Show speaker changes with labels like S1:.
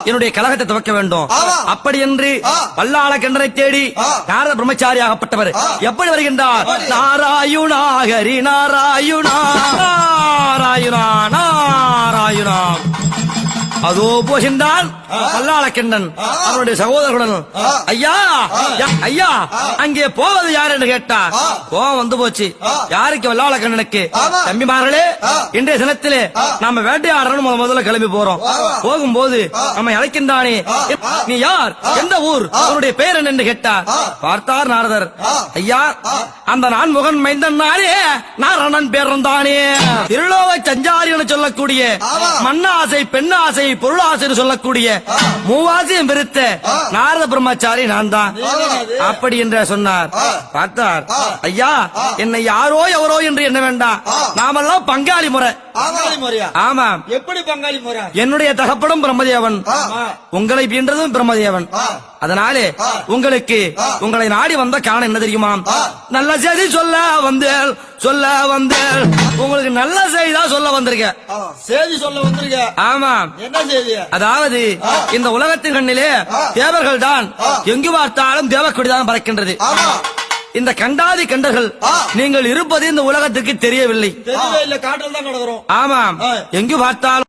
S1: என்னுடைய கழகத்தை துவக்க வேண்டும். அப்படி என்று. பல்லாள கண்டனை தேடி. நாரத பிரம்மச்சாரி ஆகப்பட்டவர் எப்படி வருகின்றார் நாராயுணா ஹரி நாராயுணா நாராயுணா நாராயுணா அதோ போகின்றான் பல்லாளக்கண்ணன் அவனுடைய சகோதரர்களுடன். ஐயா ஐயா அங்கே போவது யார் என்று கேட்டார்
S2: ஆ.
S1: கோவம் வந்து போச்சு. யாருக்கு வல்லாளக்கண்ணனுக்கு. தம்பிமார்களே. இன்றைய தினத்திலே நாம வேட்டையாடணும் முத முதல்ல கிளம்பி போறோம். போகும்போது நம்மை அழைக்கின்றானே. நீ யார்? எந்த ஊர்? உன்னுடைய பெயர் என்ன என்று கேட்டார்
S2: ஆ.
S1: பார்த்தார் நாரதர். ஐயா அந்த நான்முகன் மைந்தன் நானே நாரணன் பேரந்தானே திருலோக சஞ்சாரி என சொல்லக்கூடிய. மண்ணாசை பெண்ணாசை பொருளாசை என்று சொல்லக்கூடிய மூவாசையும் பெருத்த. நாரத பிரம்மச்சாரி நான் தான்? அப்படி என்று சொன்னார். பார்த்தார். ஐயா என்னை யாரோ எவரோ என்று எண்ண வேண்டாம். நாமெல்லாம் பங்காளி முறை ஆமாம்
S2: எப்படி பங்காளி முறை
S1: என்னுடைய தகப்படும் பிரம்மதேவன். உங்களை பீன்றதும் பிரம்மதேவன். அதனாலே. உங்களுக்கு. உங்களை நாடி வந்த காரணம் என்ன தெரியுமா. நல்ல செய்தி சொல்ல வந்தேன் சொல்ல வந்தேன் உங்களுக்கு நல்ல செய்தி தான் சொல்ல வந்திருக்கேன்
S2: செய்தி சொல்ல வந்திருக்க
S1: ஆமாம்
S2: என்ன செய்தி
S1: அதாவது. இந்த உலகத்தின் கண்ணிலே. தேவர்கள் தான். எங்கு பார்த்தாலும் தேவக்கொடிதான் பறக்கின்றது
S2: ஆமா
S1: இந்த கண்டாதி கண்டர்கள். நீங்கள் இருப்பது இந்த உலகத்துக்கு தெரியவில்லை ஆமாம். எங்கு பார்த்தாலும்